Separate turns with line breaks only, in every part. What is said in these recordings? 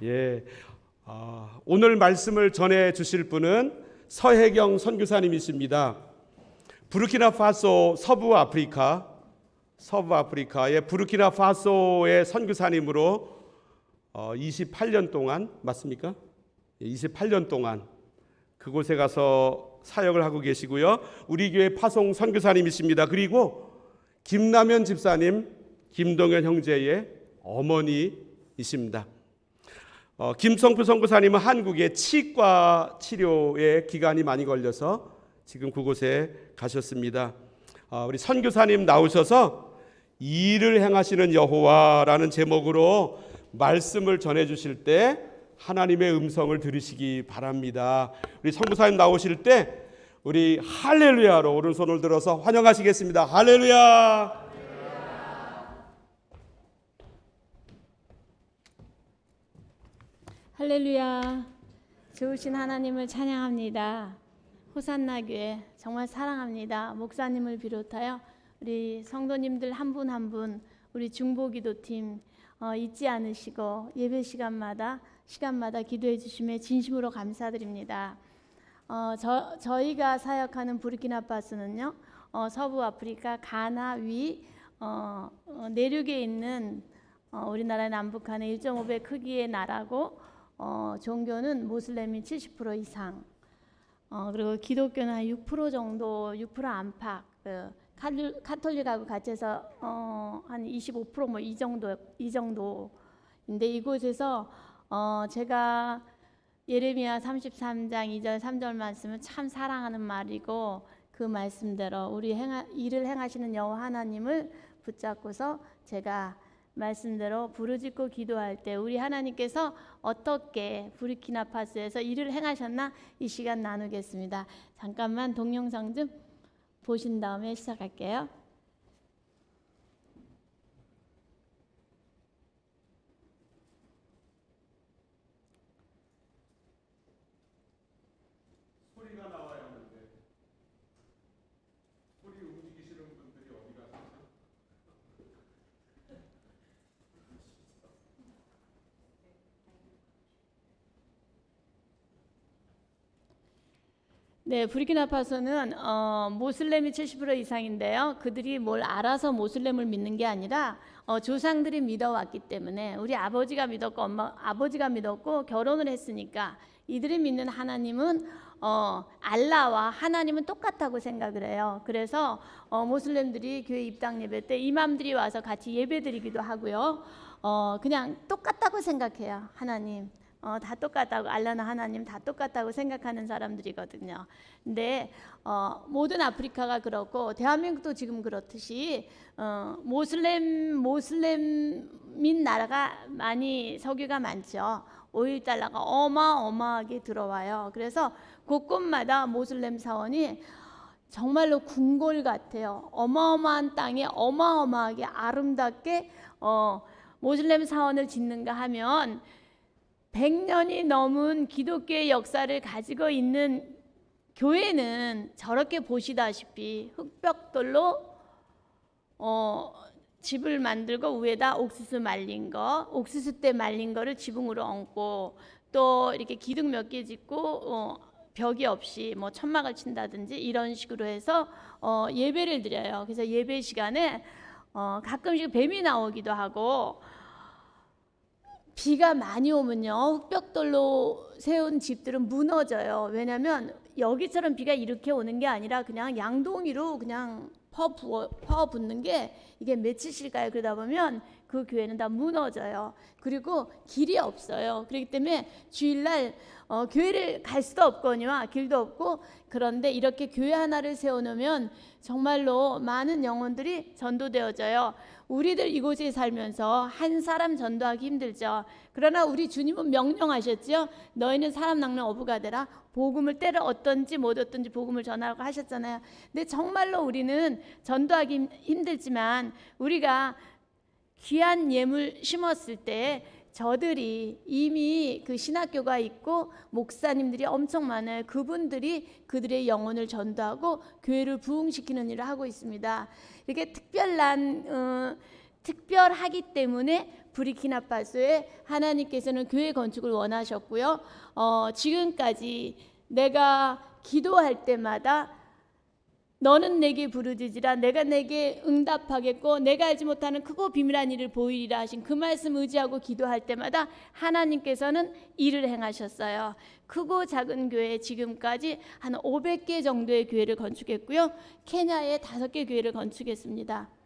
예, 아, 오늘 말씀을 전해 주실 분은 서혜경 선교사님이십니다. 부르키나파소 서부 아프리카, 서부 아프리카의 부르키나파소의 선교사님으로 어, 28년 동안 맞습니까? 예, 28년 동안 그곳에 가서 사역을 하고 계시고요. 우리 교회 파송 선교사님이십니다. 그리고 김남현 집사님, 김동현 형제의 어머니이십니다. 어, 김성표 선교사님은 한국의 치과 치료에 기간이 많이 걸려서 지금 그곳에 가셨습니다. 어, 우리 선교사님 나오셔서 일을 행하시는 여호와라는 제목으로 말씀을 전해 주실 때 하나님의 음성을 들으시기 바랍니다. 우리 선교사님 나오실 때 우리 할렐루야로 오른손을 들어서 환영하시겠습니다. 할렐루야.
할렐루야. 좋으신 하나님을 찬양합니다. 호산나 교회 정말 사랑합니다. 목사님을 비롯하여 우리 성도님들 한 분 한 분 우리 중보기도팀 어, 잊지 않으시고 예배 시간마다 시간마다 기도해 주심에 진심으로 감사드립니다. 어, 저, 저희가 사역하는 부르키나파소는요 어, 서부 아프리카 가나 위 어, 어, 내륙에 있는 어, 우리나라 남북한의 1.5배 크기의 나라고 어, 종교는 모슬렘이 70% 이상. 어, 그리고 기독교는 한 6% 정도 6% 안팎. 그, 카톨- 카톨릭하고 같이 해서 어, 한 25%뭐 이 정도 이 정도인데 이곳에서 어, 제가 예레미야 33장 2절 3절 말씀을 참 사랑하는 말이고 그 말씀대로 우리 행하, 일을 행하시는 여호와 하나님을 붙잡고서 제가 말씀대로 부르짖고 기도할 때 우리 하나님께서 어떻게 부르키나파소에서 일을 행하셨나 이 시간 나누겠습니다. 잠깐만 동영상 좀 보신 다음에 시작할게요.
소리가 나와야 하는데 소리 움직이시는 분들이 어디 가세요?
네, 부르키나파소는 어, 모슬렘이 70% 이상인데요. 그들이 뭘 알아서 모슬렘을 믿는 게 아니라 어, 조상들이 믿어왔기 때문에 우리 아버지가 믿었고 엄마 아버지가 믿었고 결혼을 했으니까 이들이 믿는 하나님은 어, 알라와 하나님은 똑같다고 생각을 해요. 그래서 어, 모슬렘들이 교회 입당 예배 때 이맘들이 와서 같이 예배드리기도 하고요. 어, 그냥 똑같다고 생각해요. 하나님. 어, 다 똑같다고 알라나 하나님 다 똑같다고 생각하는 사람들이거든요. 근데 어, 모든 아프리카가 그렇고 대한민국도 지금 그렇듯이 어, 모슬렘 모슬렘민 나라가 많이 석유가 많죠. 오일 달러가 어마어마하게 들어와요. 그래서 곳곳마다 모슬렘 사원이 정말로 궁궐 같아요. 어마어마한 땅에 어마어마하게 아름답게 어, 모슬렘 사원을 짓는가 하면 100년이 넘은 기독교의 역사를 가지고 있는 교회는 저렇게 보시다시피 흙벽돌로 어, 집을 만들고 위에다 옥수수 말린 거, 옥수수 때 말린 거를 지붕으로 얹고 또 이렇게 기둥 몇 개 짓고 어, 벽이 없이 뭐 천막을 친다든지 이런 식으로 해서 어, 예배를 드려요. 그래서 예배 시간에 어, 가끔씩 뱀이 나오기도 하고 비가 많이 오면요 흙벽돌로 세운 집들은 무너져요. 왜냐하면 여기처럼 비가 이렇게 오는 게 아니라 그냥 양동이로 그냥 퍼 붓는 게 이게 며칠일까요? 그러다 보면 그 교회는 다 무너져요. 그리고 길이 없어요. 그렇기 때문에 주일날 어, 교회를 갈 수도 없거니와 길도 없고 그런데 이렇게 교회 하나를 세워놓으면 정말로 많은 영혼들이 전도되어져요. 우리들 이곳에 살면서 한 사람 전도하기 힘들죠. 그러나 우리 주님은 명령하셨죠. 너희는 사람 낚는 어부가 되라. 복음을 때를 어떤지 못 어떤지 복음을 전하라고 하셨잖아요. 근데 정말로 우리는 전도하기 힘- 힘들지만 우리가 귀한 예물 심었을 때 저들이 이미 그 신학교가 있고 목사님들이 엄청 많아요. 그분들이 그들의 영혼을 전도하고 교회를 부흥시키는 일을 하고 있습니다. 이렇게 특별한 어, 특별하기 때문에 브리키나파소에 하나님께서는 교회 건축을 원하셨고요. 어, 지금까지 내가 기도할 때마다 너는 내게 부르짖으라 내가 내게 응답하겠고 내가 알지 못하는 크고 비밀한 일을 보이리라 하신 그 말씀 의지하고 기도할 때마다 하나님께서는 일을 행하셨어요. 크고 작은 교회 지금까지 한 500개 정도의 교회를 건축했고요. 케냐에 다섯 개 교회를 건축했습니다.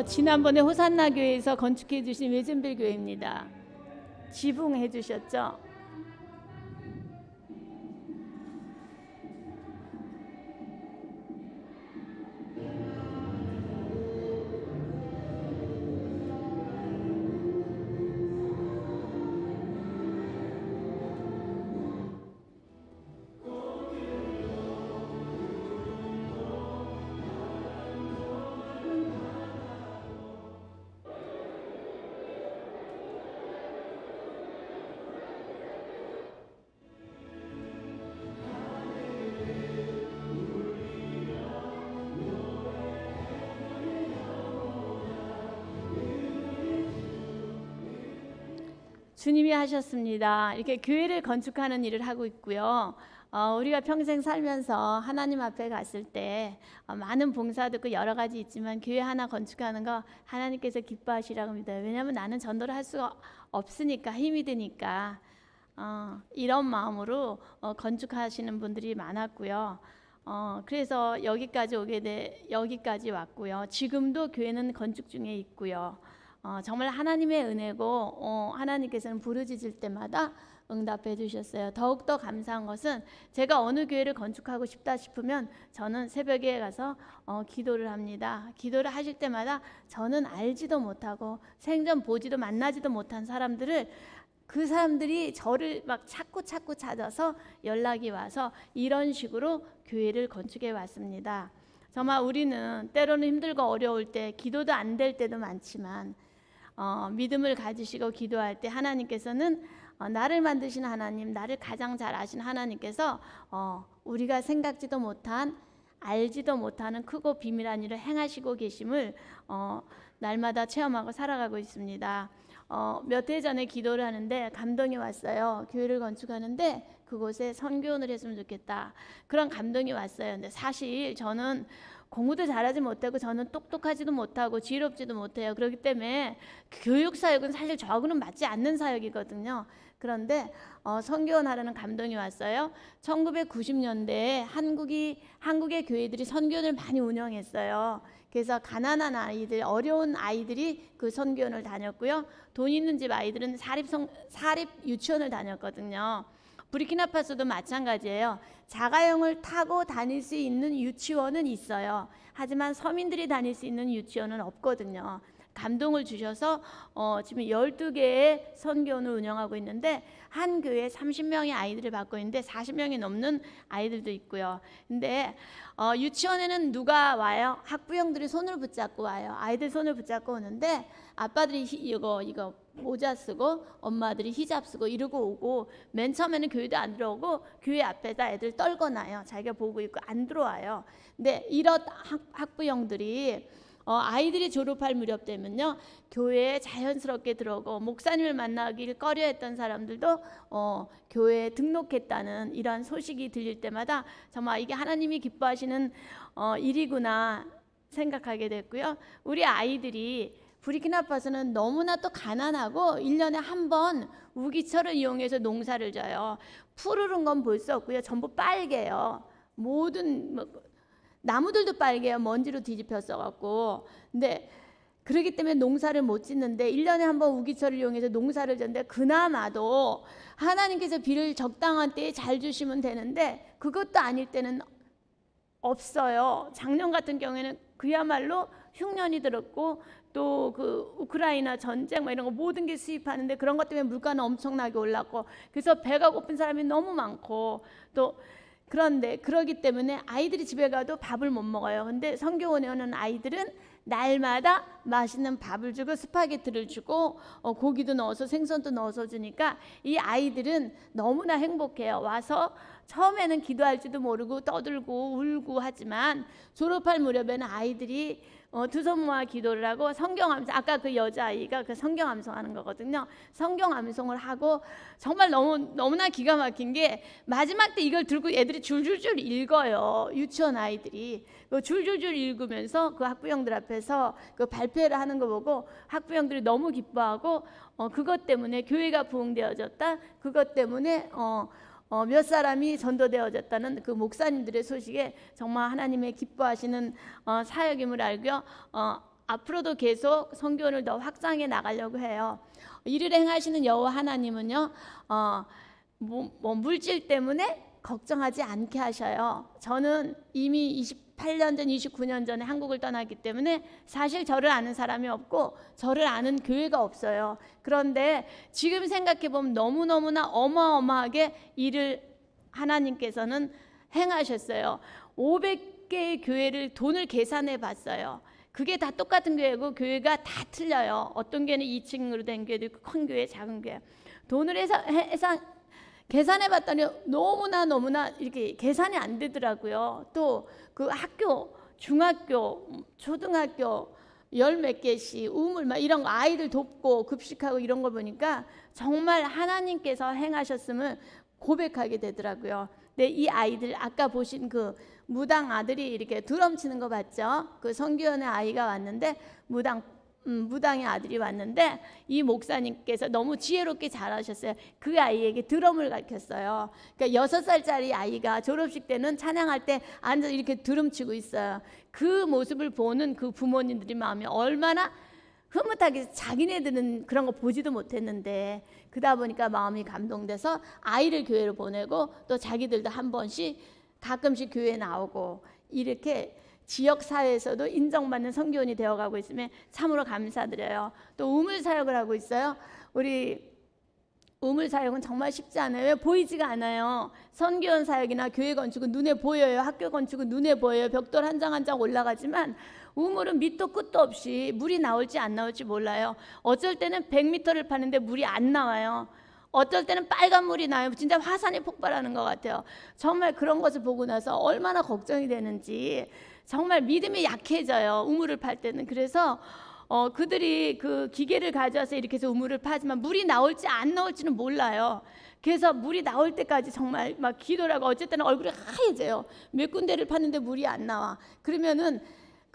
어, 지난번에 호산나 교회에서 건축해 주신 외진빌 교회입니다. 지붕 해 주셨죠? 주님이 하셨습니다. 이렇게 교회를 건축하는 일을 하고 있고요. 어, 우리가 평생 살면서 하나님 앞에 갔을 때 어, 많은 봉사도 있고 여러 가지 있지만 교회 하나 건축하는 거 하나님께서 기뻐하시라고 믿어요. 왜냐하면 나는 전도를 할 수가 없으니까 힘이 드니까 어, 이런 마음으로 어, 건축하시는 분들이 많았고요. 어, 그래서 여기까지 오게 돼 여기까지 왔고요. 지금도 교회는 건축 중에 있고요. 어, 정말 하나님의 은혜고 어, 하나님께서는 부르짖을 때마다 응답해 주셨어요. 더욱더 감사한 것은 제가 어느 교회를 건축하고 싶다 싶으면 저는 새벽에 가서 어, 기도를 합니다. 기도를 하실 때마다 저는 알지도 못하고 생전 보지도 만나지도 못한 사람들을 그 사람들이 저를 막 찾고 찾고 찾아서 연락이 와서 이런 식으로 교회를 건축해 왔습니다. 정말 우리는 때로는 힘들고 어려울 때 기도도 안 될 때도 많지만 어, 믿음을 가지시고 기도할 때 하나님께서는 어, 나를 만드신 하나님, 나를 가장 잘 아신 하나님께서 어, 우리가 생각지도 못한 알지도 못하는 크고 비밀한 일을 행하시고 계심을 어, 날마다 체험하고 살아가고 있습니다. 어, 몇 해 전에 기도를 하는데 감동이 왔어요. 교회를 건축하는데 그곳에 선교원을 했으면 좋겠다. 그런 감동이 왔어요. 근데 사실 저는 공부도 잘하지 못하고 저는 똑똑하지도 못하고 지혜롭지도 못해요. 그렇기 때문에 교육 사역은 사실 저하고는 맞지 않는 사역이거든요. 그런데 어, 선교원 하라는 감동이 왔어요. 1990년대에 한국이 한국의 교회들이 선교원을 많이 운영했어요. 그래서 가난한 아이들, 어려운 아이들이 그 선교원을 다녔고요. 돈 있는 집 아이들은 사립 성, 사립 유치원을 다녔거든요. 부르키나파소도 마찬가지예요. 자가용을 타고 다닐 수 있는 유치원은 있어요. 하지만 서민들이 다닐 수 있는 유치원은 없거든요. 감동을 주셔서 어, 지금 12개의 선교원을 운영하고 있는데 한 교회에 30명의 아이들을 받고 있는데 40명이 넘는 아이들도 있고요. 근데 어, 유치원에는 누가 와요? 학부형들이 손을 붙잡고 와요. 아이들 손을 붙잡고 오는데 아빠들이 히, 이거 이거 모자 쓰고 엄마들이 히잡 쓰고 이러고 오고 맨 처음에는 교회도 안 들어오고 교회 앞에다 애들 떨거나요. 자기가 보고 있고 안 들어와요. 근데 이런 학, 학부형들이 어, 아이들이 졸업할 무렵 되면요 교회에 자연스럽게 들어오고 목사님을 만나길 꺼려했던 사람들도 어, 교회에 등록했다는 이런 소식이 들릴 때마다 정말 이게 하나님이 기뻐하시는 어, 일이구나 생각하게 됐고요. 우리 아이들이 부리키나파소는 너무나 또 가난하고 1년에 한 번 우기철을 이용해서 농사를 져요. 푸르른 건 볼 수 없고요. 전부 빨개요. 모든 뭐, 나무들도 빨개요. 먼지로 뒤집혔어 갖고. 근데 그렇기 때문에 농사를 못 짓는데 1년에 한 번 우기철을 이용해서 농사를 졌는데 그나마도 하나님께서 비를 적당한 때에 잘 주시면 되는데 그것도 아닐 때는 없어요. 작년 같은 경우에는 그야말로 흉년이 들었고 또 그 우크라이나 전쟁 뭐 이런 거 모든 게 수입하는데 그런 것 때문에 물가는 엄청나게 올랐고 그래서 배가 고픈 사람이 너무 많고 또 그런데 그러기 때문에 아이들이 집에 가도 밥을 못 먹어요. 근데 성교원에 오는 아이들은 날마다 맛있는 밥을 주고 스파게티를 주고 어, 고기도 넣어서 생선도 넣어서 주니까 이 아이들은 너무나 행복해요. 와서 처음에는 기도할지도 모르고 떠들고 울고 하지만 졸업할 무렵에는 아이들이 어, 두손 모아 기도를 하고 성경 암송 아까 그 여자 아이가 그 성경 암송하는 거거든요. 성경 암송을 하고 정말 너무 너무나 기가 막힌 게 마지막 때 이걸 들고 애들이 줄줄줄 읽어요. 유치원 아이들이 그 줄줄줄 읽으면서 그 학부형들 앞에서 그 발표를 하는 거 보고 학부형들이 너무 기뻐하고 어, 그것 때문에 교회가 부흥되어졌다. 그것 때문에 어, 어, 몇 사람이 전도되어졌다는 그 목사님들의 소식에 정말 하나님의 기뻐하시는 어, 사역임을 알고요. 어, 앞으로도 계속 성교원을 더 확장해 나가려고 해요. 이를 행하시는 여호와 하나님은요. 어, 뭐, 뭐 물질 때문에 걱정하지 않게 하셔요. 저는 이미 28년 전, 29년 전에 한국을 떠났기 때문에 사실 저를 아는 사람이 없고 저를 아는 교회가 없어요. 그런데 지금 생각해 보면 너무 너무나 어마어마하게 일을 하나님께서는 행하셨어요. 500개의 교회를 돈을 계산해 봤어요. 그게 다 똑같은 교회고 교회가 다 틀려요. 어떤 교회는 2층으로 된 교회도 있고 큰 교회, 작은 교회. 돈을 해서 해상 계산해 봤더니 너무나 너무나 이렇게 계산이 안 되더라고요. 또 그 학교, 중학교, 초등학교 열 몇 개씩 우물 막 이런 거 아이들 돕고 급식하고 이런 걸 보니까 정말 하나님께서 행하셨음을 고백하게 되더라고요. 근데 이 아이들 아까 보신 그 무당 아들이 이렇게 드럼 치는 거 봤죠? 그 성교원의 아이가 왔는데 무당 음, 무당의 아들이 왔는데 이 목사님께서 너무 지혜롭게 잘하셨어요. 그 아이에게 드럼을 가르쳤어요. 그러니까 여섯 살짜리 아이가 졸업식 때는 찬양할 때 앉아서 이렇게 드럼 치고 있어요. 그 모습을 보는 그 부모님들이 마음이 얼마나 흐뭇하게 자기네들은 그런 거 보지도 못했는데 그러다 보니까 마음이 감동돼서 아이를 교회로 보내고 또 자기들도 한 번씩 가끔씩 교회 나오고 이렇게 지역 사회에서도 인정받는 선교원이 되어가고 있으면 참으로 감사드려요. 또 우물 사역을 하고 있어요. 우리 우물 사역은 정말 쉽지 않아요. 왜 보이지가 않아요. 선교원 사역이나 교회 건축은 눈에 보여요. 학교 건축은 눈에 보여요. 벽돌 한 장 한 장 올라가지만 우물은 밑도 끝도 없이 물이 나올지 안 나올지 몰라요. 어쩔 때는 100m를 파는데 물이 안 나와요. 어떨 때는 빨간 물이 나요. 진짜 화산이 폭발하는 것 같아요. 정말 그런 것을 보고 나서 얼마나 걱정이 되는지 정말 믿음이 약해져요. 우물을 팔 때는. 그래서 어, 그들이 그 기계를 가져와서 이렇게 해서 우물을 파지만 물이 나올지 안 나올지는 몰라요. 그래서 물이 나올 때까지 정말 막 기도를 하고 어쨌든 얼굴이 하얘져요. 몇 군데를 파는데 물이 안 나와. 그러면은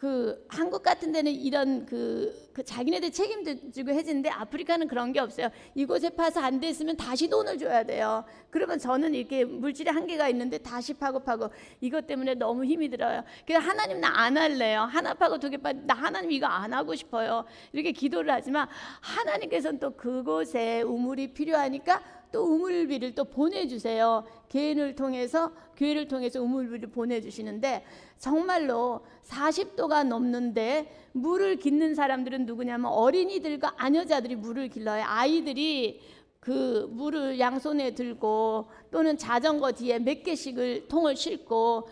그 한국 같은 데는 이런 그, 그 자기네들 책임도 지고 해지는데 아프리카는 그런 게 없어요. 이곳에 파서 안 됐으면 다시 돈을 줘야 돼요. 그러면 저는 이렇게 물질의 한계가 있는데 다시 파고 파고 이것 때문에 너무 힘이 들어요. 그래서 하나님 나 안 할래요. 하나 파고 두 개 파. 나 하나님 이거 안 하고 싶어요. 이렇게 기도를 하지만 하나님께서는 또 그곳에 우물이 필요하니까 또 우물비를 또 보내주세요. 개인을 통해서 교회를 통해서 우물비를 보내주시는데 정말로 40도가 넘는데 물을 깃는 사람들은 누구냐면 어린이들과 아녀자들이 물을 길러요. 아이들이 그 물을 양손에 들고 또는 자전거 뒤에 몇 개씩을 통을 싣고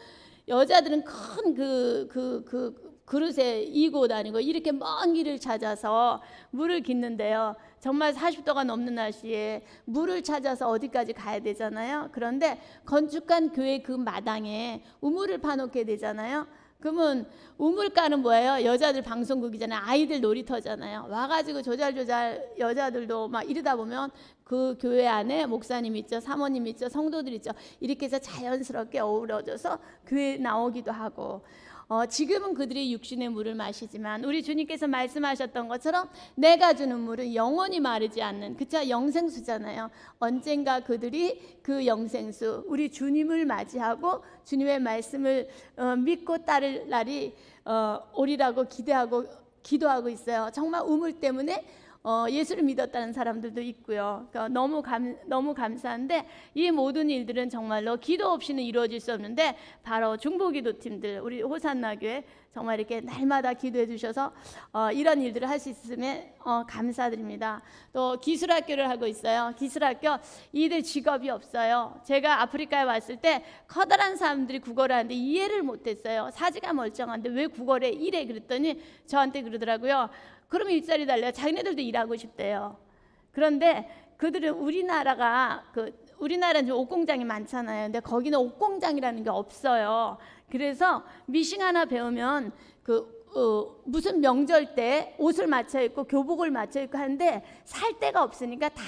여자들은 큰 그 그 그 그릇에 이고 다니고 이렇게 먼 길을 찾아서 물을 깃는데요. 정말 40도가 넘는 날씨에 물을 찾아서 어디까지 가야 되잖아요. 그런데 건축한 교회 그 마당에 우물을 파놓게 되잖아요. 그러면 우물가는 뭐예요? 여자들 방송국이잖아요. 아이들 놀이터잖아요. 와가지고 조잘조잘 여자들도 막 이러다 보면 그 교회 안에 목사님 있죠, 사모님 있죠, 성도들 있죠. 이렇게 해서 자연스럽게 어우러져서 교회 나오기도 하고. 어, 지금은 그들이 육신의 물을 마시지만 우리 주님께서 말씀하셨던 것처럼 내가 주는 물은 영원히 마르지 않는 그쵸 영생수잖아요. 언젠가 그들이 그 영생수 우리 주님을 맞이하고 주님의 말씀을 어, 믿고 따를 날이 어, 오리라고 기대하고 기도하고 있어요. 정말 우물 때문에 어, 예수를 믿었다는 사람들도 있고요. 그러니까 너무 감 너무 감사한데 이 모든 일들은 정말로 기도 없이는 이루어질 수 없는데 바로 중보기도 팀들 우리 호산나 교회 정말 이렇게 날마다 기도해 주셔서 어, 이런 일들을 할 수 있음에 어, 감사드립니다. 또 기술학교를 하고 있어요. 기술학교 이들 직업이 없어요. 제가 아프리카에 왔을 때 커다란 사람들이 국어를 하는데 이해를 못했어요. 사지가 멀쩡한데 왜 국어를 이래 그랬더니 저한테 그러더라고요. 그러면 일자리 달래요. 자기네들도 일하고 싶대요. 그런데 그들은 우리나라가 그 우리나라는 좀 옷공장이 많잖아요. 근데 거기는 옷 공장이라는 게 없어요. 그래서 미싱 하나 배우면 그 어, 무슨 명절 때 옷을 맞춰 입고 교복을 맞춰 입고 하는데 살 데가 없으니까 다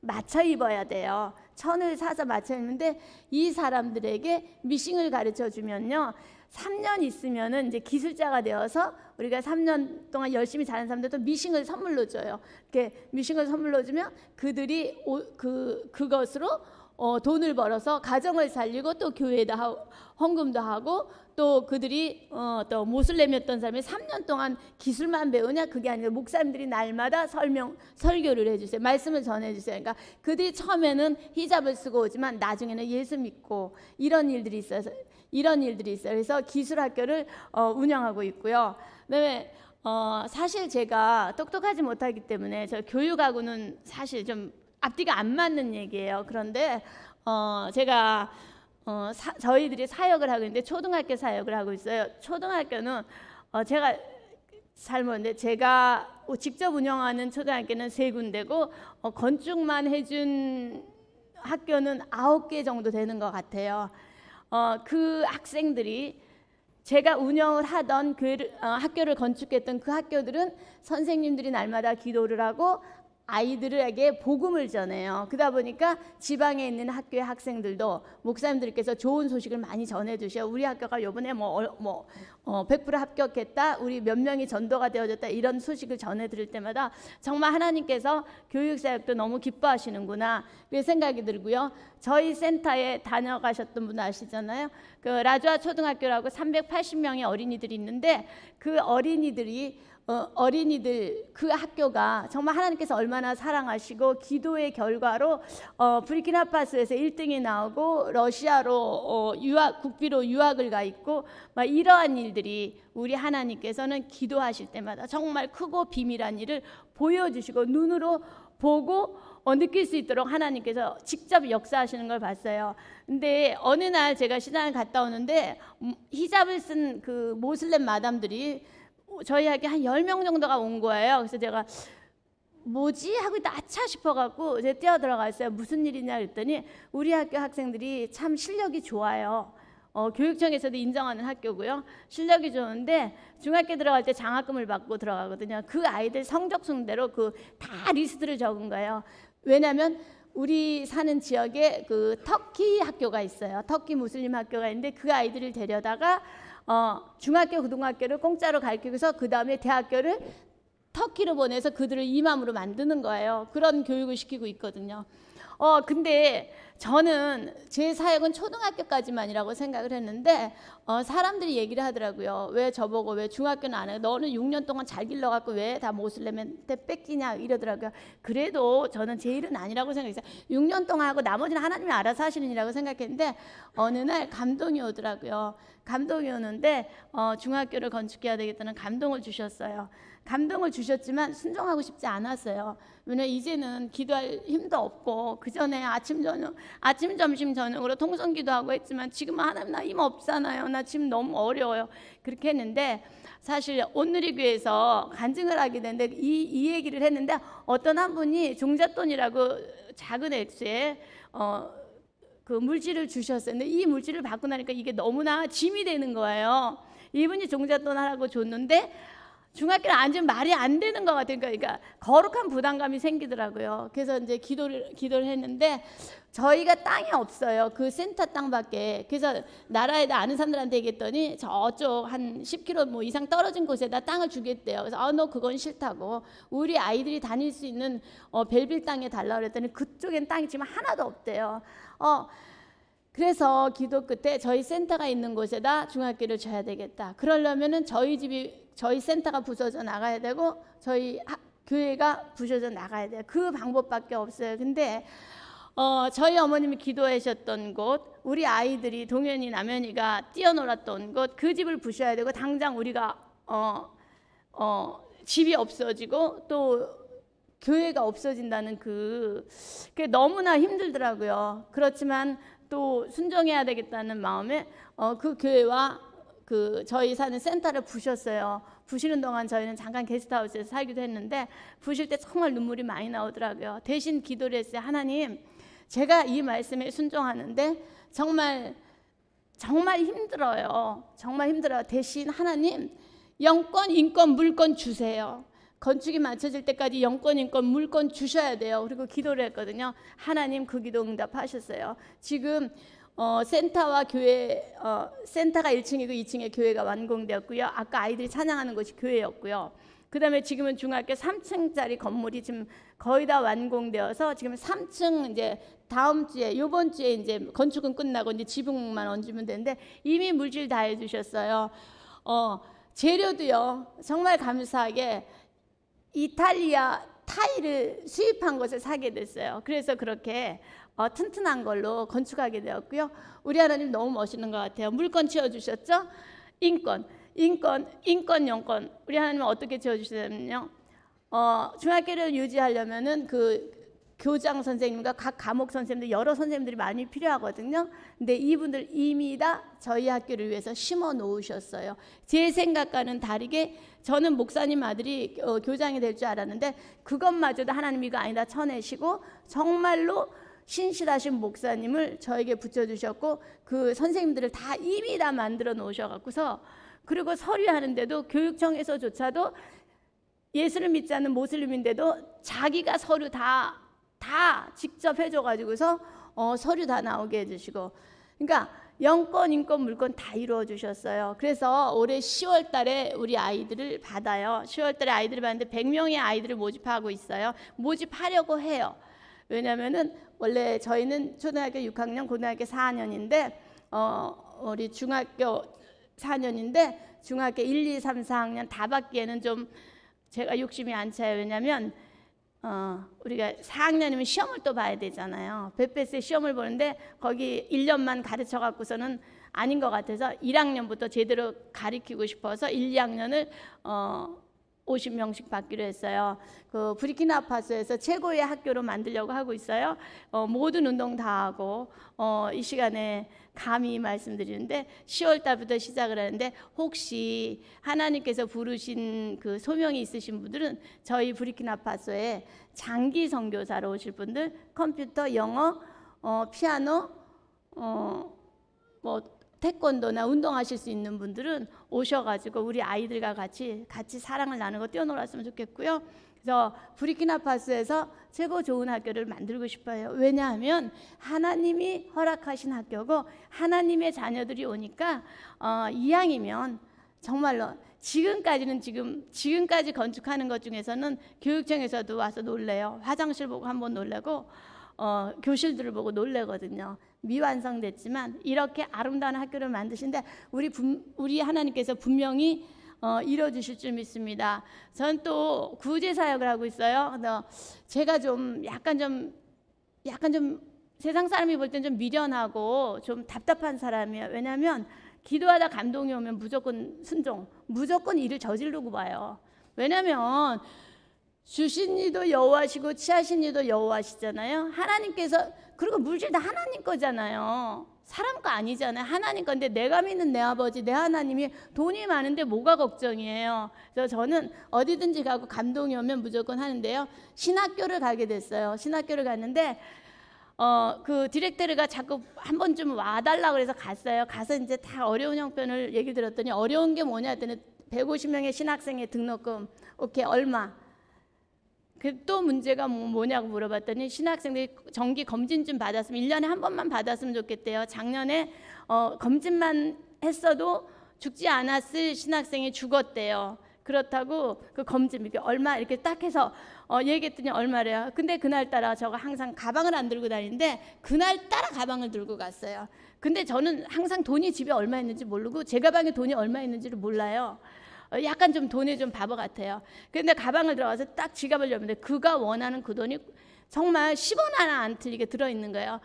맞춰 입어야 돼요. 천을 사서 맞춰 입는데 이 사람들에게 미싱을 가르쳐 주면요. 3년 있으면은 이제 기술자가 되어서 우리가 3년 동안 열심히 자는 사람들도 미싱을 선물로 줘요. 이렇게 미싱을 선물로 주면 그들이 오, 그 그것으로 어, 돈을 벌어서 가정을 살리고 또 교회에다 하고, 헌금도 하고 또 그들이 어, 또 모슬렘이었던 사람이 3년 동안 기술만 배우냐? 그게 아니라 목사님들이 날마다 설명 설교를 해주세요. 말씀을 전해주세요. 그러니까 그들이 처음에는 히잡을 쓰고 오지만 나중에는 예수 믿고 이런 일들이 있어서 이런 일들이 있어요 그래서 기술학교를 어, 운영하고 있고요 그다음에 어, 사실 제가 똑똑하지 못하기 때문에 저 교육하고는 사실 좀 앞뒤가 안 맞는 얘기예요. 그런데 어 제가 어 사, 저희들이 사역을 하고 있는데 초등학교 사역을 하고 있어요. 초등학교는 어 제가 잘 모르는데 제가 직접 운영하는 초등학교는 세 군데고 어 건축만 해준 학교는 아홉 개 정도 되는 것 같아요. 어 그 학생들이 제가 운영을 하던 교회를, 어, 학교를 건축했던 그 학교들은 선생님들이 날마다 기도를 하고 아이들에게 복음을 전해요. 그러다 보니까 지방에 있는 학교의 학생들도 목사님들께서 좋은 소식을 많이 전해 주셔. 우리 학교가 요번에 뭐, 어, 뭐 어, 100% 합격했다. 우리 몇 명이 전도가 되어졌다. 이런 소식을 전해 드릴 때마다 정말 하나님께서 교육 사역도 너무 기뻐하시는구나. 그 생각이 들고요. 저희 센터에 다녀가셨던 분 아시잖아요. 그 라주아 초등학교라고 380명의 어린이들이 있는데 그 어린이들이 어, 어린이들 그 학교가 정말 하나님께서 얼마나 사랑하시고 기도의 결과로 어, 브리키나파소에서 1등이 나오고 러시아로 어, 유학 국비로 유학을 가 있고 막 이러한 일들이 우리 하나님께서는 기도하실 때마다 정말 크고 비밀한 일을 보여주시고 눈으로 보고 어, 느낄 수 있도록 하나님께서 직접 역사하시는 걸 봤어요. 근데 어느 날 제가 시장을 갔다 오는데 음, 히잡을 쓴 그 모슬렘 마담들이 저희 학교 한 10명 정도가 온 거예요. 그래서 제가 뭐지 하고 아차 싶어갖고 이제 뛰어 들어갔어요. 무슨 일이냐 그랬더니 우리 학교 학생들이 참 실력이 좋아요. 어, 교육청에서도 인정하는 학교고요. 실력이 좋은데 중학교 들어갈 때 장학금을 받고 들어가거든요. 그 아이들 성적 순대로 그 다 리스트를 적은 거예요. 왜냐하면 우리 사는 지역에 그 터키 학교가 있어요. 터키 무슬림 학교가 있는데 그 아이들을 데려다가 어, 중학교, 고등학교를 공짜로 가르치고서 그 다음에 대학교를 터키로 보내서 그들을 이맘으로 만드는 거예요. 그런 교육을 시키고 있거든요. 어, 근데 저는 제 사역은 초등학교까지만이라고 생각을 했는데 어, 사람들이 얘기를 하더라고요. 왜 저보고 왜 중학교는 안 해? 너는 6년 동안 잘 길러갖고 왜 다 모슬렘한테 뺏기냐 이러더라고요. 그래도 저는 제 일은 아니라고 생각했어요. 6년 동안 하고 나머지는 하나님이 알아서 하시는 일이라고 생각했는데 어느 날 감동이 오더라고요. 감동이 오는데 어, 중학교를 건축해야 되겠다는 감동을 주셨어요. 감동을 주셨지만 순종하고 싶지 않았어요. 왜냐 이제는 기도할 힘도 없고 그 전에 아침 저녁 아침 점심 저녁으로 통성 기도하고 했지만 지금은 하나님 나 힘 없잖아요. 나 지금 너무 어려워요. 그렇게 했는데 사실 오늘의 교회에서 간증을 하게 됐는데 이, 이 얘기를 했는데 어떤 한 분이 종잣돈이라고 작은 액수에 어, 그 물질을 주셨어요. 근데 이 물질을 받고 나니까 이게 너무나 짐이 되는 거예요. 이분이 종잣돈 하라고 줬는데 중학교를 앉으면 말이 안 되는 것 같아요. 그러니까 거룩한 부담감이 생기더라고요. 그래서 이제 기도를 기도를 했는데 저희가 땅이 없어요. 그 센터 땅밖에. 그래서 나라에다 아는 사람들한테 얘기했더니 저쪽 한 10km 뭐 이상 떨어진 곳에다 땅을 주겠대요. 그래서 아너 그건 싫다고. 우리 아이들이 다닐 수 있는 어, 벨빌 땅에 달라 그랬더니 그쪽엔 땅이 지금 하나도 없대요. 어 그래서 기도 끝에 저희 센터가 있는 곳에다 중학교를 줘야 되겠다. 그러려면은 저희 집이 저희 센터가 부서져 나가야 되고 저희 학, 교회가 부서져 나가야 돼요. 그 방법밖에 없어요. 근데 어, 저희 어머님이 기도하셨던 곳, 우리 아이들이 동현이 남현이가 뛰어놀았던 곳, 그 집을 부셔야 되고 당장 우리가 어, 어, 집이 없어지고 또 교회가 없어진다는 그, 그게 너무나 힘들더라고요. 그렇지만 또 순종해야 되겠다는 마음에 어, 그 교회와 그 저희 사는 센터를 부셨어요. 부시는 동안 저희는 잠깐 게스트하우스에서 살기도 했는데 부실 때 정말 눈물이 많이 나오더라고요. 대신 기도를 했어요. 하나님, 제가 이 말씀에 순종하는데 정말 정말 힘들어요. 정말 힘들어요. 대신 하나님 영권, 인권, 물권 주세요. 건축이 맞춰질 때까지 영권, 인권, 물권 주셔야 돼요. 그리고 기도를 했거든요. 하나님 그 기도 응답하셨어요. 지금 어, 센터와 교회 어, 센터가 1층이고 2층에 교회가 완공되었고요. 아까 아이들이 찬양하는 곳이 교회였고요. 그다음에 지금은 중학교 3층짜리 건물이 지금 거의 다 완공되어서 지금 3층 이제 다음 주에 요번 주에 이제 건축은 끝나고 이제 지붕만 얹으면 되는데 이미 물질 다 해주셨어요. 어, 재료도요. 정말 감사하게 이탈리아 타일을 수입한 것을 사게 됐어요. 그래서 그렇게 어, 튼튼한 걸로 건축하게 되었고요. 우리 하나님 너무 멋있는 것 같아요. 물건 채워주셨죠? 인권, 인권, 인권, 영권. 우리 하나님은 어떻게 채워주시냐면요. 어, 중학교를 유지하려면은 그 교장 선생님과 각 과목 선생님들 여러 선생님들이 많이 필요하거든요. 근데 이분들 이미 다 저희 학교를 위해서 심어 놓으셨어요. 제 생각과는 다르게 저는 목사님 아들이 어, 교장이 될 줄 알았는데 그것마저도 하나님이 이거 아니다 쳐내시고 정말로 신실하신 목사님을 저에게 붙여주셨고 그 선생님들을 다 이미 다 만들어 놓으셔갖고서 그리고 서류하는데도 교육청에서조차도 예수를 믿지 않는 모슬림인데도 자기가 서류 다, 다 직접 해줘가지고서 어, 서류 다 나오게 해주시고. 그러니까 영권, 인권, 물권 다 이루어 주셨어요. 그래서 올해 10월 달에 우리 아이들을 받아요. 10월 달에 아이들을 받는데 100명의 아이들을 모집하고 있어요. 모집하려고 해요. 왜냐면은 원래 저희는 초등학교 6학년, 고등학교 4학년인데 어, 우리 중학교 4학년인데 중학교 1, 2, 3, 4학년 다 받기에는 좀 제가 욕심이 안 차요. 왜냐면 어, 우리가 4학년이면 시험을 또 봐야 되잖아요. 베페스에 시험을 보는데 거기 1년만 가르쳐 갖고서는 아닌 것 같아서 1학년부터 제대로 가르치고 싶어서 1, 2학년을 어, 50명씩 받기로 했어요. 그 부리키나파소에서 최고의 학교로 만들려고 하고 있어요. 어, 모든 운동 다 하고 어, 이 시간에 감히 말씀드리는데 10월 달부터 시작을 하는데 혹시 하나님께서 부르신 그 소명이 있으신 분들은 저희 부리키나파소에 장기 선교사로 오실 분들 컴퓨터, 영어, 어, 피아노, 어, 뭐 태권도나 운동하실 수 있는 분들은 오셔가지고 우리 아이들과 같이 같이 사랑을 나누고 뛰어놀았으면 좋겠고요. 그래서 부리키나파소에서 최고 좋은 학교를 만들고 싶어요. 왜냐하면 하나님이 허락하신 학교고 하나님의 자녀들이 오니까 어, 이왕이면 정말로 지금까지는 지금 지금까지 건축하는 것 중에서는 교육청에서도 와서 놀래요. 화장실 보고 한번 놀래고 어, 교실들을 보고 놀래거든요. 미완성됐지만 이렇게 아름다운 학교를 만드신데 우리 분, 우리 하나님께서 분명히 어, 이뤄주실 줄 믿습니다. 저는 또 구제 사역을 하고 있어요. 제가 좀 약간 좀 약간 좀 세상 사람이 볼 땐 좀 미련하고 좀 답답한 사람이에요. 왜냐하면 기도하다 감동이 오면 무조건 순종, 무조건 일을 저지르고 봐요. 왜냐하면 주신 이도 여호와시고 취하신 이도 여호와시잖아요. 하나님께서 그리고 물질 다 하나님 거잖아요. 사람 거 아니잖아요. 하나님 건데 내가 믿는 내 아버지, 내 하나님이 돈이 많은데 뭐가 걱정이에요. 그래서 저는 어디든지 가고 감동이 오면 무조건 하는데요. 신학교를 가게 됐어요. 신학교를 갔는데 어, 그 디렉터가 자꾸 한 번쯤 와달라 그래서 갔어요. 가서 이제 다 어려운 형편을 얘기 들었더니 어려운 게 뭐냐 했더니 150명의 신학생의 등록금 오케이 얼마 그 또 문제가 뭐- 뭐냐고 물어봤더니 신학생들이 정기 검진 좀 받았으면 1년에 한 번만 받았으면 좋겠대요. 작년에 어, 검진만 했어도 죽지 않았을 신학생이 죽었대요. 그렇다고 그 검진 이렇게 얼마 이렇게 딱 해서 어, 얘기했더니 얼마래요. 근데 그날 따라 저가 항상 가방을 안 들고 다니는데 그날 따라 가방을 들고 갔어요. 근데 저는 항상 돈이 집에 얼마 있는지 모르고 제 가방에 돈이 얼마 있는지를 몰라요. 어, 약간 좀 돈이 좀 바보 같아요. 근데 가방을 들어가서 딱 지갑을 열는데 그가 원하는 그 돈이 정말 10원 하나 안 틀리게 들어 있는 거예요.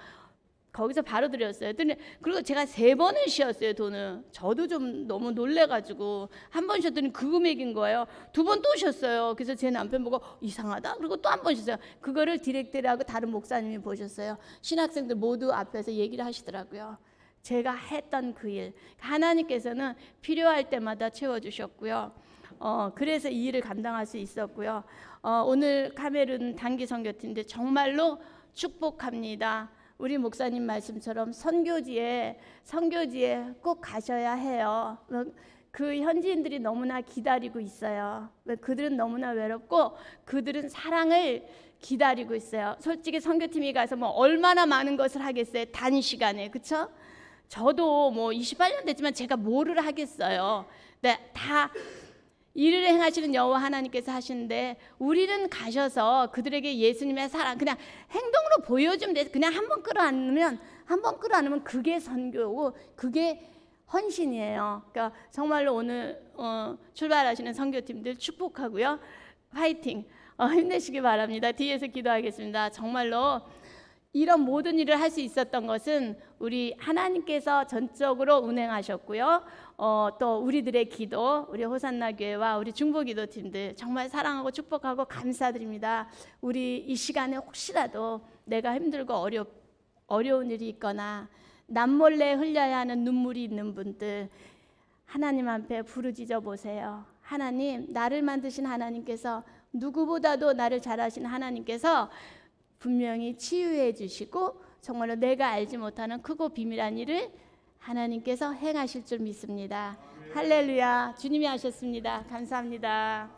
거기서 바로 드렸어요. 그리고 제가 세 번을 쉬었어요 돈을. 저도 좀 너무 놀래가지고 한 번 쉬었더니 그 금액인 거예요. 두 번 또 쉬었어요. 그래서 제 남편 보고 이상하다. 그리고 또 한 번 쉬었어요. 그거를 디렉터하고 다른 목사님이 보셨어요. 신학생들 모두 앞에서 얘기를 하시더라고요. 제가 했던 그 일, 하나님께서는 필요할 때마다 채워주셨고요. 어, 그래서 이 일을 감당할 수 있었고요. 어, 오늘 카메룬 단기 선교팀인데 정말로 축복합니다. 우리 목사님 말씀처럼 선교지에 선교지에 꼭 가셔야 해요. 어, 그 현지인들이 너무나 기다리고 있어요. 왜 그들은 너무나 외롭고 그들은 사랑을 기다리고 있어요. 솔직히 선교팀이 가서 뭐 얼마나 많은 것을 하겠어요. 단 시간에 그렇죠? 저도 뭐 28년 됐지만 제가 뭐를 하겠어요. 네, 다 일을 행하시는 여호와 하나님께서 하시는데 우리는 가셔서 그들에게 예수님의 사랑 그냥 행동으로 보여주면 돼. 그냥 한 번 끌어안으면 한 번 끌어안으면 그게 선교고 그게 헌신이에요. 그러니까 정말로 오늘 어, 출발하시는 선교팀들 축복하고요. 화이팅. 어, 힘내시기 바랍니다. 뒤에서 기도하겠습니다. 정말로 이런 모든 일을 할 수 있었던 것은 우리 하나님께서 전적으로 운행하셨고요. 어, 또 우리들의 기도, 우리 호산나 교회와 우리 중보 기도 팀들 정말 사랑하고 축복하고 감사드립니다. 우리 이 시간에 혹시라도 내가 힘들고 어려 어려운 일이 있거나 남몰래 흘려야 하는 눈물이 있는 분들 하나님 앞에 부르짖어 보세요. 하나님, 나를 만드신 하나님께서 누구보다도 나를 잘하신 하나님께서 분명히 치유해 주시고 정말로 내가 알지 못하는 크고 비밀한 일을 하나님께서 행하실 줄 믿습니다. 할렐루야. 주님이 하셨습니다. 감사합니다.